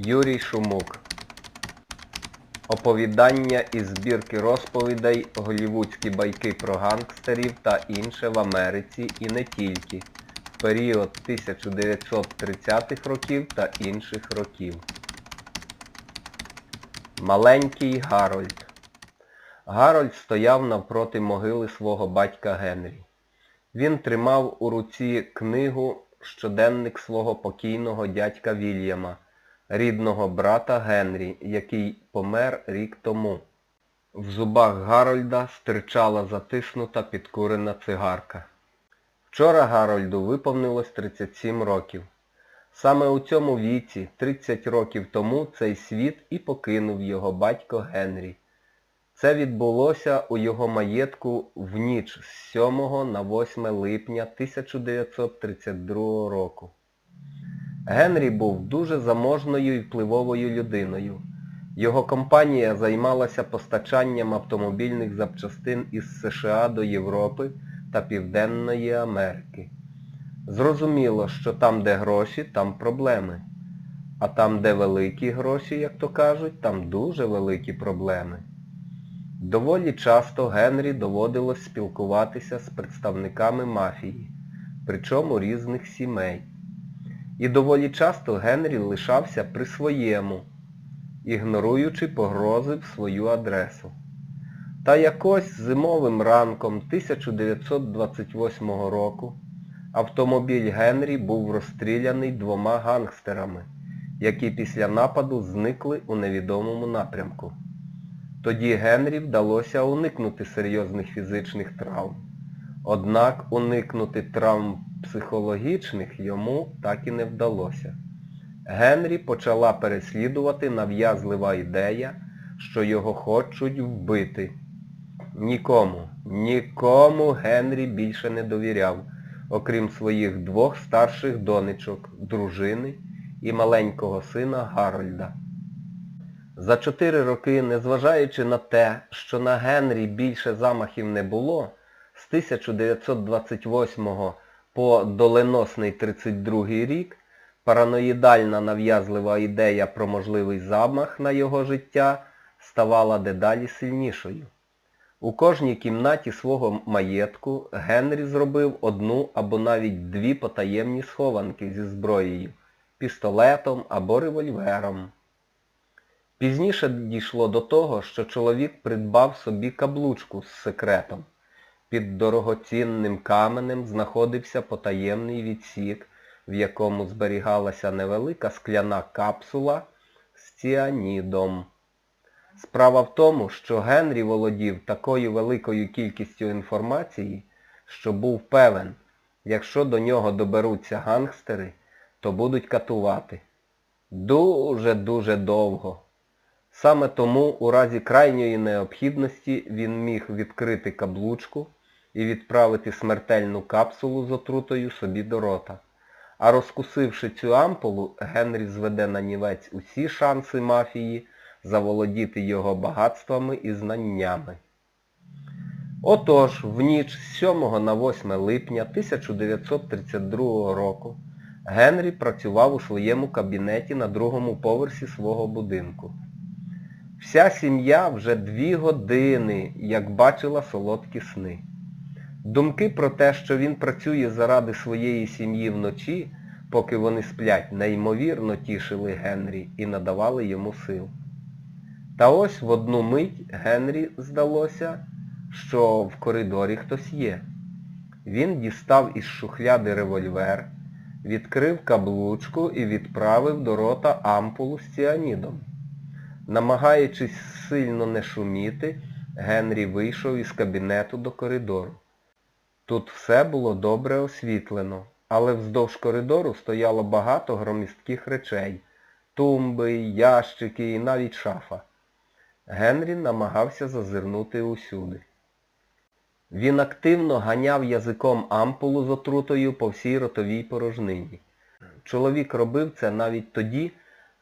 Юрій Шумук. Оповідання із збірки розповідей Голівудські байки про гангстерів та інше в Америці і не тільки. В період 1930-х років та інших років. Маленький Гарольд. Гарольд стояв навпроти могили свого батька Генрі. Він тримав у руці книгу щоденник свого покійного дядька Вільяма, рідного брата Генрі, який помер рік тому. В зубах Гарольда стирчала затиснута підкурена цигарка. Вчора Гарольду виповнилось 37 років. Саме у цьому віці, 30 років тому, цей світ і покинув його батько Генрі. Це відбулося у його маєтку в ніч з 7 на 8 липня 1932 року. Генрі був дуже заможною і впливовою людиною. Його компанія займалася постачанням автомобільних запчастин із США до Європи та Південної Америки. Зрозуміло, що там, де гроші, там проблеми. А там, де великі гроші, як то кажуть, там дуже великі проблеми. Доволі часто Генрі доводилось спілкуватися з представниками мафії, причому різних сімей. І доволі часто Генрі лишався при своєму, ігноруючи погрози в свою адресу. Та якось зимовим ранком 1928 року автомобіль Генрі був розстріляний двома гангстерами, які після нападу зникли у невідомому напрямку. Тоді Генрі вдалося уникнути серйозних фізичних травм. Однак уникнути травм психологічних йому так і не вдалося. Генрі почала переслідувати нав'язлива ідея, що його хочуть вбити. Нікому, нікому Генрі більше не довіряв, окрім своїх двох старших донечок, дружини і маленького сина Гарольда. За чотири роки, незважаючи на те, що на Генрі більше замахів не було, з 1928 по доленосний 32 рік параноїдальна нав'язлива ідея про можливий замах на його життя ставала дедалі сильнішою. У кожній кімнаті свого маєтку Генрі зробив одну або навіть дві потаємні схованки зі зброєю, пістолетом або револьвером. Пізніше дійшло до того, що чоловік придбав собі каблучку з секретом. Під дорогоцінним каменем знаходився потаємний відсік, в якому зберігалася невелика скляна капсула з ціанідом. Справа в тому, що Генрі володів такою великою кількістю інформації, що був певен, якщо до нього доберуться гангстери, то будуть катувати. Дуже-дуже довго. Саме тому у разі крайньої необхідності він міг відкрити каблучку і відправити смертельну капсулу з отрутою собі до рота. А розкусивши цю ампулу, Генрі зведе на нівець усі шанси мафії заволодіти його багатствами і знаннями. Отож, в ніч з 7 на 8 липня 1932 року Генрі працював у своєму кабінеті на другому поверсі свого будинку. Вся сім'я вже дві години, як бачила солодкі сни. Думки про те, що він працює заради своєї сім'ї вночі, поки вони сплять, неймовірно тішили Генрі і надавали йому сил. Та ось в одну мить Генрі здалося, що в коридорі хтось є. Він дістав із шухляди револьвер, відкрив каблучку і відправив до рота ампулу з ціанідом. Намагаючись сильно не шуміти, Генрі вийшов із кабінету до коридору. Тут все було добре освітлено, але вздовж коридору стояло багато громістких речей. Тумби, ящики і навіть шафа. Генрі намагався зазирнути усюди. Він активно ганяв язиком ампулу з отрутою по всій ротовій порожнині. Чоловік робив це навіть тоді,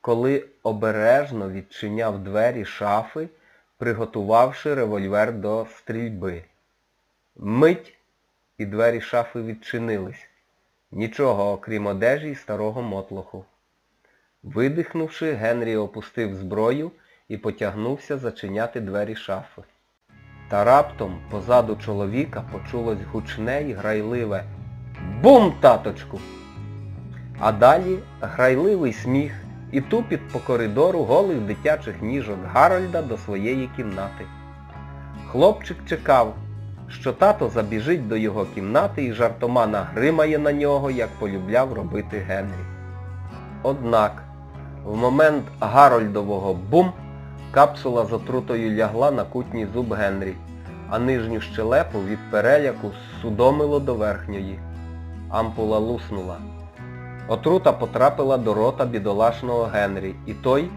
коли обережно відчиняв двері шафи, приготувавши револьвер до стрільби. Мить і двері шафи відчинились. Нічого, окрім одежі й старого мотлоху. Видихнувши, Генрі опустив зброю і потягнувся зачиняти двері шафи. Та раптом позаду чоловіка почулось гучне й грайливе Бум, таточку! А далі грайливий сміх і тупіт по коридору голих дитячих ніжок Гарольда до своєї кімнати. Хлопчик чекав, що тато забіжить до його кімнати і жартома нагримає на нього, як полюбляв робити Генрі. Однак, в момент Гарольдового бум капсула з отрутою лягла на кутній зуб Генрі, а нижню щелепу від переляку судомило до верхньої. Ампула луснула. Отрута потрапила до рота бідолашного Генрі, і той,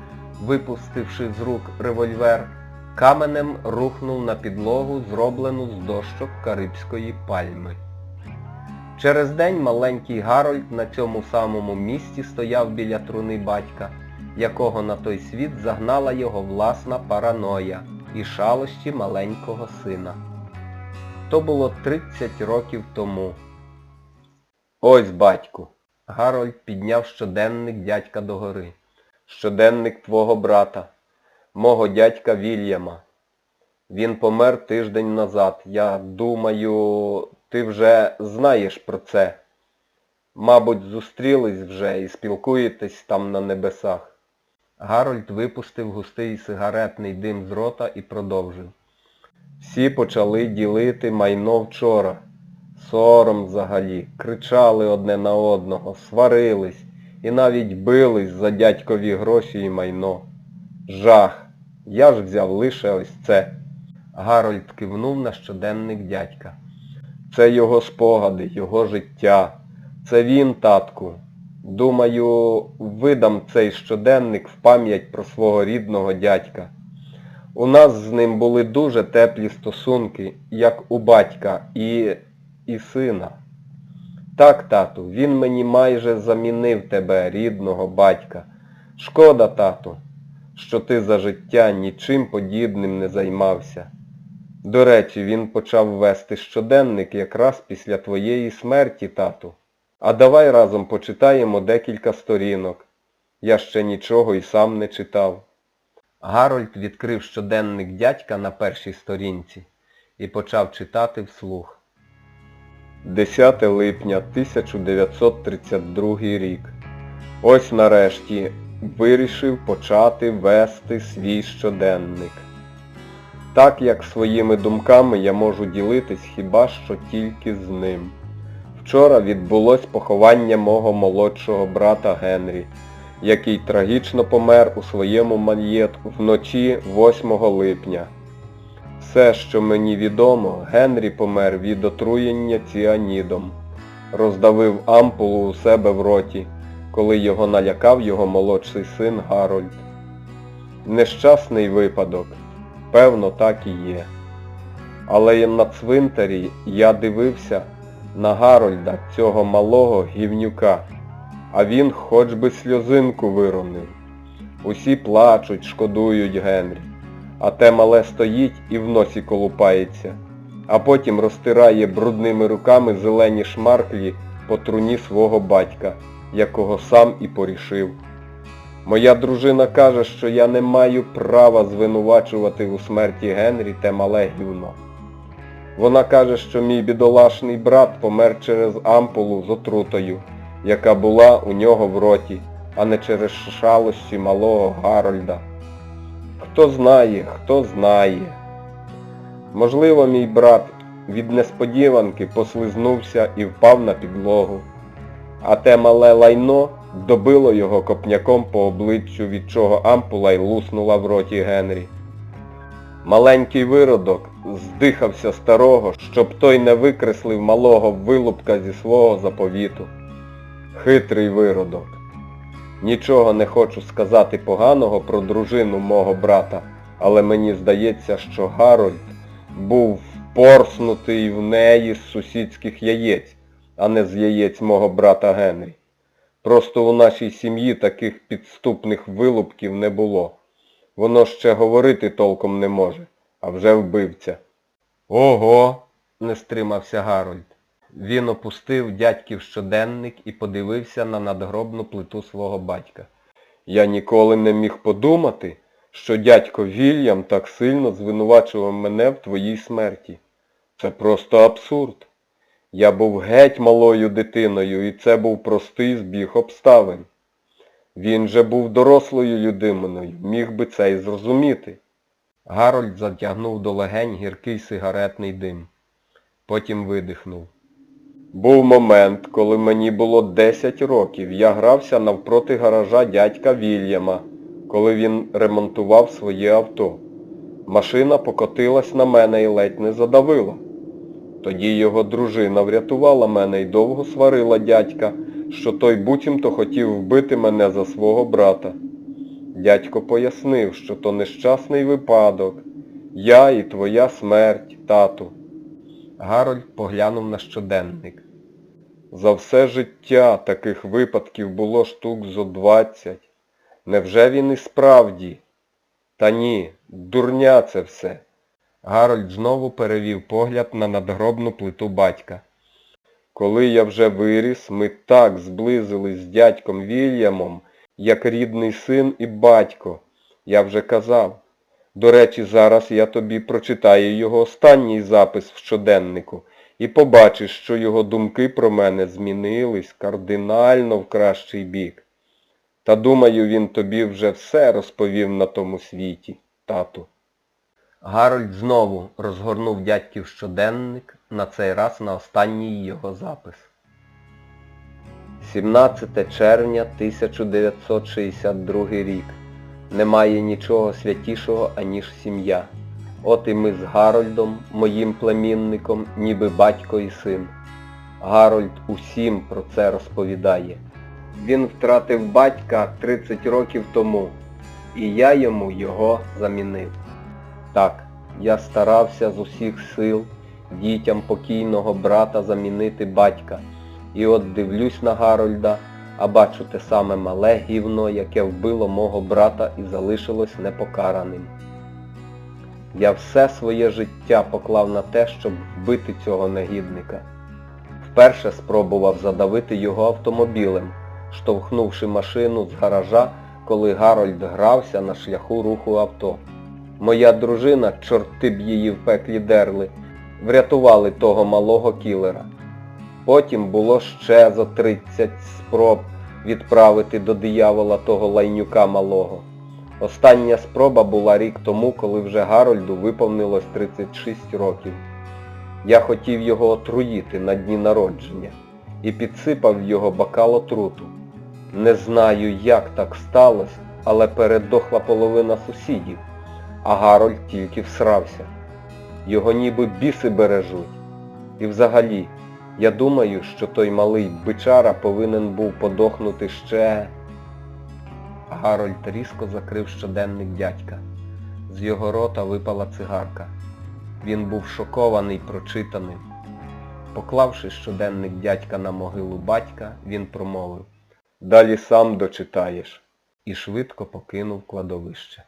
випустивши з рук револьвер, каменем рухнув на підлогу, зроблену з дощок карибської пальми. Через день маленький Гарольд на цьому самому місці стояв біля труни батька, якого на той світ загнала його власна параноя і шалощі маленького сина. То було 30 років тому. Ось, батьку. Гарольд підняв щоденник дядька догори. Щоденник твого брата, мого дядька Вільяма. Він помер тиждень назад. Я думаю, ти вже знаєш про це. Мабуть, зустрілись вже і спілкуєтесь там на небесах. Гарольд випустив густий сигаретний дим з рота і продовжив. Всі почали ділити майно вчора. Сором взагалі, кричали одне на одного, сварились і навіть бились за дядькові гроші і майно. Жах! Я ж взяв лише ось це. Гарольд кивнув на щоденник дядька. Це його спогади, його життя. Це він, татку. Думаю, видам цей щоденник в пам'ять про свого рідного дядька. У нас з ним були дуже теплі стосунки, як у батька і, і сина. Так, тату, він мені майже замінив тебе, рідного батька. Шкода, тату, що ти за життя нічим подібним не займався. До речі, він почав вести щоденник якраз після твоєї смерті, тату. А давай разом почитаємо декілька сторінок. Я ще нічого і сам не читав. Гарольд відкрив щоденник дядька на першій сторінці і почав читати вслух. 10 липня 1932 рік. Ось нарешті вирішив почати вести свій щоденник. Так як своїми думками я можу ділитись хіба що тільки з ним. Вчора відбулось поховання мого молодшого брата Генрі, який трагічно помер у своєму маєтку вночі 8 липня. Все, що мені відомо, Генрі помер від отруєння ціанідом. Роздавив ампулу у себе в роті, коли його налякав його молодший син Гарольд. Нещасний випадок. Певно, так і є. Але на цвинтарі я дивився на Гарольда, цього малого гівнюка, а він хоч би сльозинку виронив. Усі плачуть, шкодують Генрі, а те мале стоїть і в носі колупається, а потім розтирає брудними руками зелені шмарклі по труні свого батька, якого сам і порішив. Моя дружина каже, що я не маю права звинувачувати у смерті Генрі те мале гівно. Вона каже, що мій бідолашний брат помер через ампулу з отрутою, яка була у нього в роті, а не через шалощі малого Гарольда. Хто знає, хто знає. Можливо, мій брат від несподіванки послизнувся і впав на підлогу, а те мале лайно добило його копняком по обличчю, від чого ампула й луснула в роті Генрі. Маленький виродок здихався старого, щоб той не викреслив малого вилупка зі свого заповіту. Хитрий виродок. Нічого не хочу сказати поганого про дружину мого брата, але мені здається, що Гарольд був впорснутий в неї з сусідських яєць, а не з яєць мого брата Генрі. Просто у нашій сім'ї таких підступних вилупків не було. Воно ще говорити толком не може, а вже вбивця. Ого! не стримався Гарольд. Він опустив дядьків щоденник і подивився на надгробну плиту свого батька. Я ніколи не міг подумати, що дядько Вільям так сильно звинувачував мене в твоїй смерті. Це просто абсурд. Я був геть малою дитиною, і це був простий збіг обставин. Він же був дорослою людиною, міг би це і зрозуміти. Гарольд затягнув до легень гіркий сигаретний дим. Потім видихнув. Був момент, коли мені було 10 років. Я грався навпроти гаража дядька Вільяма, коли він ремонтував своє авто. Машина покотилась на мене і ледь не задавила. Тоді його дружина врятувала мене і довго сварила дядька, що той буцімто хотів вбити мене за свого брата. Дядько пояснив, що то нещасний випадок. Я і твоя смерть, тату. Гарольд поглянув на щоденник. За все життя таких випадків було штук зо двадцять. Невже він і справді? Та ні, дурня це все. Гарольд знову перевів погляд на надгробну плиту батька. Коли я вже виріс, ми так зблизились з дядьком Вільямом, як рідний син і батько. Я вже казав. До речі, зараз я тобі прочитаю його останній запис в щоденнику і побачиш, що його думки про мене змінились кардинально в кращий бік. Та думаю, він тобі вже все розповів на тому світі, тату. Гарольд знову розгорнув дядьків щоденник, на цей раз на останній його запис. 17 червня 1962 рік. Немає нічого святішого, аніж сім'я. От і ми з Гарольдом, моїм племінником, ніби батько і син. Гарольд усім про це розповідає. Він втратив батька 30 років тому, і я йому його замінив. Так, я старався з усіх сил дітям покійного брата замінити батька. І от дивлюсь на Гарольда, а бачу те саме мале гівно, яке вбило мого брата і залишилось непокараним. Я все своє життя поклав на те, щоб вбити цього негідника. Вперше спробував задавити його автомобілем, штовхнувши машину з гаража, коли Гарольд грався на шляху руху авто. Моя дружина, чорти б її в пеклі дерли, врятували того малого кілера. Потім було ще зо 30 спроб відправити до диявола того лайнюка малого. Остання спроба була рік тому, коли вже Гарольду виповнилось 36 років. Я хотів його отруїти на дні народження і підсипав в його бокал отруту. Не знаю, як так сталося, але передохла половина сусідів, а Гарольд тільки всрався. Його ніби біси бережуть. І взагалі, я думаю, що той малий бичара повинен був подохнути ще... Гарольд різко закрив щоденник дядька. З його рота випала цигарка. Він був шокований прочитаним. Поклавши щоденник дядька на могилу батька, він промовив Далі сам дочитаєш. і швидко покинув кладовище.